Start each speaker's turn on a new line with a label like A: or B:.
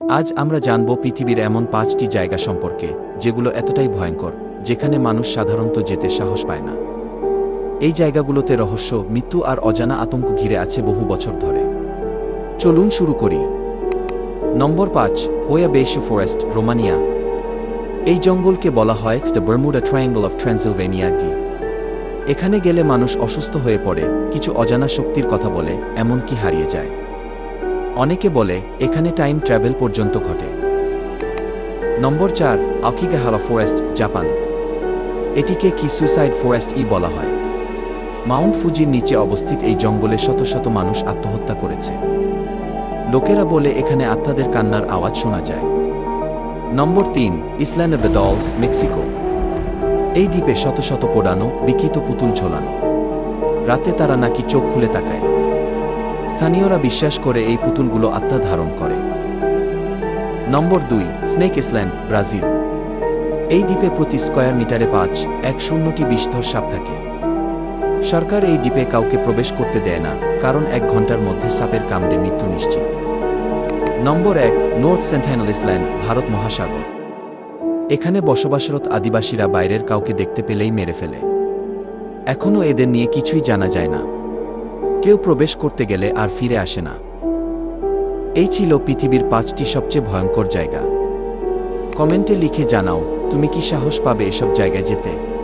A: আজ আমরা জানব পৃথিবীর এমন পাঁচটি জায়গা সম্পর্কে, যেগুলো এতটাই ভয়ঙ্কর, যেখানে মানুষ সাধারণত যেতে সাহস পায় না। এই জায়গাগুলোতে রহস্য, মৃত্যু আর অজানা আতঙ্ক ঘিরে আছে বহু বছর ধরে। চলুন শুরু করি। নম্বর পাঁচ, হোয়া বেশু ফরেস্ট, রোমানিয়া। এই জঙ্গলকে বলা হয় the Bermuda triangle of Transylvania গি। এখানে গেলে মানুষ অসুস্থ হয়ে পড়ে, কিছু অজানা শক্তির কথা বলে, এমনকি হারিয়ে যায়। অনেকে বলে, এখানে টাইম ট্রাভেল পর্যন্ত ঘটে। নম্বর চার, আকিগাহারা ফরেস্ট, জাপান। এটিকে কি সুইসাইড ফরেস্ট ই বলা হয়। মাউন্ট ফুজির নিচে অবস্থিত এই জঙ্গলে শত শত মানুষ আত্মহত্যা করেছে। লোকেরা বলে, এখানে আত্মাদের কান্নার আওয়াজ শোনা যায়। নম্বর তিন island of the dolls, Mexico. এই দ্বীপে শত শত পোড়ানো, বিকৃত পুতুল ঝোলানো। রাতে তারা নাকি চোখ খুলে তাকায়। স্থানীয়রা বিশ্বাস করে এই পুতুলগুলো আত্মা ধারণ করে। নম্বর দুই স্নেক ইসল্যান্ড ব্রাজিল। এই দ্বীপে প্রতি স্কয়ার মিটারে পাঁচ, এক শূন্যটি বিস্তর সাপ থাকে। সরকার এই দ্বীপে কাউকে প্রবেশ করতে দেয় না, কারণ এক ঘণ্টার মধ্যে সাপের কামড়ে মৃত্যু নিশ্চিত। নম্বর এক নর্থ সেন্থাইনাল ইসল্যান্ড ভারত মহাসাগর। এখানে বসবাসরত আদিবাসীরা বাইরের কাউকে দেখতে পেলেই মেরে ফেলে। এখনও এদের নিয়ে কিছুই জানা যায় না। কেউ প্রবেশ করতে গেলে আর ফিরে আসে না। এই ছিল পৃথিবীর পাঁচটি সবচেয়ে ভয়ঙ্কর জায়গা। কমেন্টে লিখে জানাও, তুমি কি সাহস পাবে এসব জায়গায় যেতে?